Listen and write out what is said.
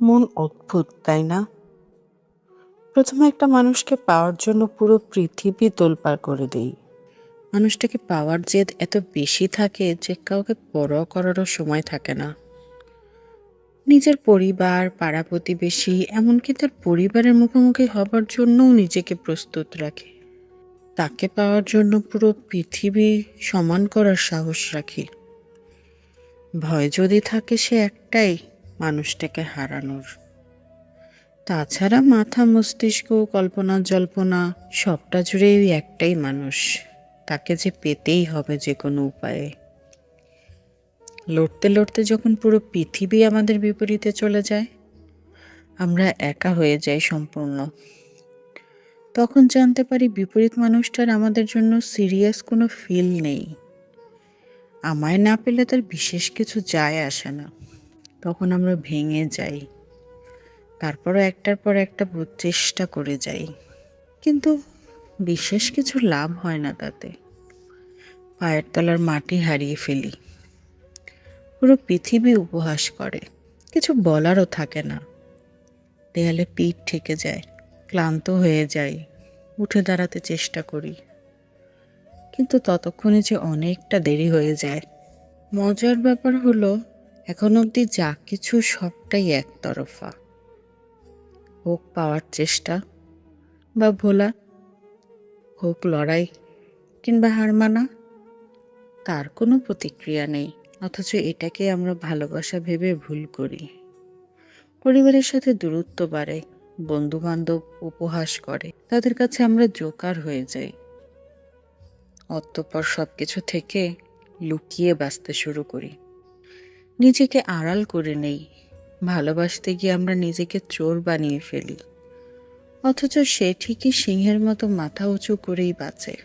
মন অদ্ভুত, তাই না? প্রথমে একটা মানুষকে পাওয়ার জন্য পুরো পৃথিবী তোলপাড় করে দেই। মানুষটাকে পাওয়ার জেদ এত বেশি থাকে যে কাউকে পরোয়া করারও সময় থাকে না। নিজের পরিবার, পাড়া প্রতিবেশী, এমনকি তার পরিবারের মুখোমুখি হবার জন্যও নিজেকে প্রস্তুত রাখে। তাকে পাওয়ার জন্য পুরো পৃথিবী সমান করার সাহস রাখি। ভয় যদি থাকে সে একটাই মানুষটাকে হারানোর। তাছাড়া মাথা মস্তিষ্ক, কল্পনা জল্পনা, সবটা জুড়ে ওই একটাই মানুষ। তাকে যে পেতেই হবে যে কোনো উপায়ে। লড়তে লড়তে যখন পুরো পৃথিবী আমাদের বিপরীতে চলে যায়, আমরা একা হয়ে যাই সম্পূর্ণ। তখন জানতে পারি বিপরীত মানুষটার আমাদের জন্য সিরিয়াস কোনো ফিল নেই। আমায় না পেলে তার বিশেষ কিছু যায় আসে না। তখন আমরা ভেঙে যাই। তারপরও একটার পর একটা ব- চেষ্টা করে যাই। কিন্তু বিশেষ কিছু লাভ হয় না তাতে। পায়ের তলার মাটি হারিয়ে ফেলি। পুরো পৃথিবী উপহাস করে। কিছু বলারও থাকে না। দেয়ালে পিঠ ঠেকে যায়। ক্লান্ত হয়ে যাই। উঠে দাঁড়াতে চেষ্টা করি। কিন্তু ততক্ষণে যে অনেকটা দেরি হয়ে যায়। মজার ব্যাপার হলো এখন অবধি যা কিছু সবটাই একতরফা। হোক পাওয়ার চেষ্টা, বা ভোলা, হোক লড়াই, কিংবা হার মানা, তার কোনো প্রতিক্রিয়া নেই, অথচ এটাকে আমরা ভালোবাসা ভেবে ভুল করি। পরিবারের সাথে দূরত্ব বাড়ে বন্ধু বান্ধব উপহাস করে, তাদের কাছে আমরা জোকার হয়ে যাই। অতঃপর সব কিছু থেকে লুকিয়ে বাঁচতে শুরু করি। নিজেকে আড়াল করে নেই। ভালোবাসতে গিয়ে আমরা নিজেকে চোর বানিয়ে ফেলি। অথচ সে ঠিকই সিংহের মতো মাথা উঁচু করেই বাঁচে।